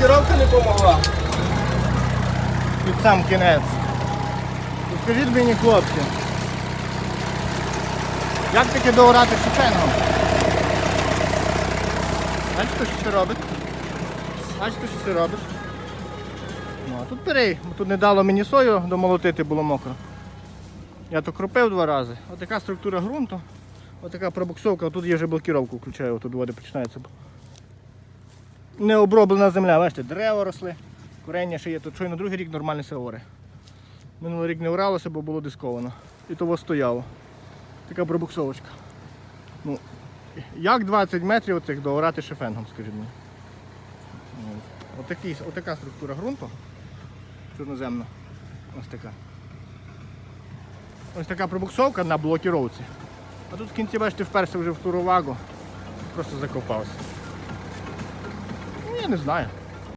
Керовка не допомогла. Під сам кінець. Скажіть мені, хлопці, як таке доорати шофенгом? Бачите, що це робить? Бачите, що це робить? Ну, а тут перей, тут не дало мені сою домолотити, було мокро. Я то кропив два рази. Ось така структура ґрунту. Ось така пробуксовка, тут я вже блокіровку включаю, тут води починається. Не оброблена земля, бачите, дерева росли, корення ще є, тут щойно другий рік нормальні все оре. Минулий рік не оралося, бо було дисковано. І того стояло. Така пробуксовочка. Ну, як 20 метрів оцих доорати шифенгом, скажіть мені. Отакий, отака структура ґрунту. Чорноземна. Ось така. Ось така пробуксовка на блокіровці. А тут в кінці, бачите, вперся вже в туру вагу. Просто закопався. Ryan is